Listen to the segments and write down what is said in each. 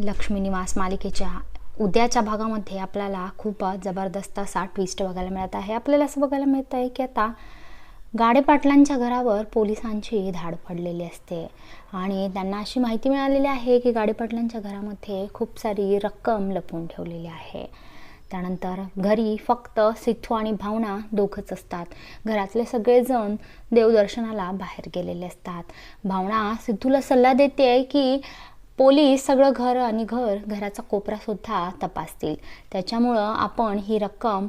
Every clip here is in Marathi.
लक्ष्मी निवास मालिकेच्या उद्याच्या भागामध्ये आपल्याला खूप जबरदस्त असा ट्विस्ट बघायला मिळत आहे. आपल्याला असं बघायला मिळत आहे की आता गाडे पाटलांच्या घरावर पोलिसांची धाड पडलेली असते. आणि त्यांना अशी माहिती मिळालेली आहे की गाडे पाटलांच्या घरामध्ये खूप सारी रक्कम लपवून ठेवलेली आहे. त्यानंतर घरी फक्त सिथू आणि भावना दोघंच असतात. घरातले सगळेजण देवदर्शनाला बाहेर गेलेले असतात. भावना सिद्धूला सल्ला देते की पोलीस सगळं घर आणि घर घराचा कोपरासुद्धा तपासतील. त्याच्यामुळं आपण ही रक्कम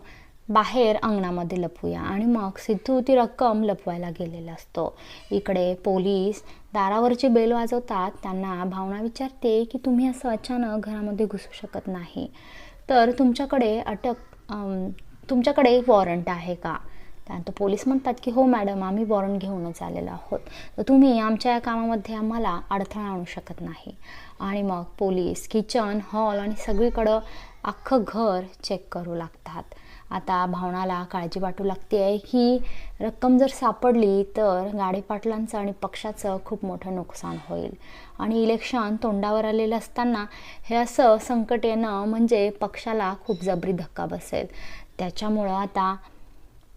बाहेर अंगणामध्ये लपवूया. आणि मग सिद्धू ती रक्कम लपवायला गेलेला असतो. इकडे पोलीस दारावरची बेल वाजवतात. त्यांना भावना विचारते की तुम्ही असं अचानक घरामध्ये घुसू शकत नाही. तर तुमच्याकडे अटक तुमच्याकडे वॉरंट आहे का? त्यानंतर पोलीस म्हणतात की हो मॅडम आम्ही वॉरंट घेऊनच आलेलो आहोत. तर तुम्ही आमच्या या कामामध्ये आम्हाला अडथळा आणू शकत नाही. आणि मग पोलीस किचन हॉल आणि सगळीकडं अख्खं घर चेक करू लागतात. आता भावनाला काळजी वाटू लागते आहे. की रक्कम जर सापडली तर गाडीपाटलांचं आणि पक्षाचं खूप मोठं नुकसान होईल. आणि इलेक्शन तोंडावर आलेलं असताना हे असं संकट येणं म्हणजे पक्षाला खूप जबरी धक्का बसेल. त्याच्यामुळं आता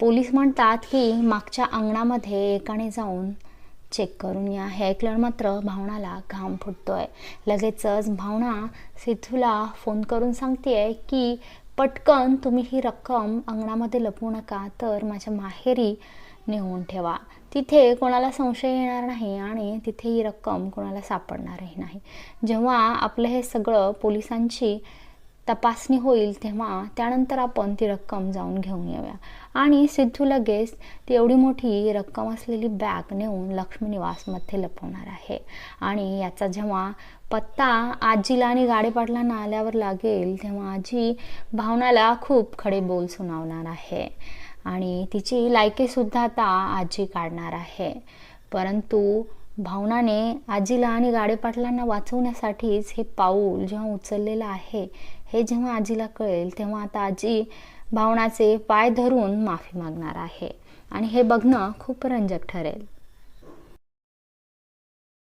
पोलीस म्हणतात की मागच्या अंगणामध्ये एकाने जाऊन चेक करून या. हे ऐकल्यावर मात्र भावनाला घाम फुटतोय. लगेचच भावना सिद्धूला फोन करून सांगते की पटकन तुम्ही ही रक्कम अंगणामध्ये लपवू नका तर माझ्या माहेरी नेऊन ठेवा. तिथे कोणाला संशय येणार नाही आणि तिथे ही रक्कम कोणाला सापडणारही नाही. जेव्हा आपलं हे सगळं पोलिसांची तपासणी होईल तेव्हा त्यानंतर आपण ती रक्कम जाऊन घेऊन येऊया. आणि सिद्धू लगेच ती एवढी मोठी रक्कम असलेली बॅग नेऊन लक्ष्मी निवासमध्ये लपवणार आहे. आणि याचा जेव्हा पत्ता आजीला आणि गाडेपाटलांना आल्यावर लागेल तेव्हा आजी भावनाला खूप खडे बोल सुनावणार आहे. आणि तिची लायकीसुद्धा आता आजी काढणार आहे. परंतु भावनाने आजीला आणि गाडेपाटलांना वाचवण्यासाठीच हे पाऊल जेव्हा उचललेलं आहे हे जेव्हा आजीला कळेल तेव्हा आता आजी भावनाचे पाय धरून माफी मागणार आहे. आणि हे बघणं खूप रंजक ठरेल.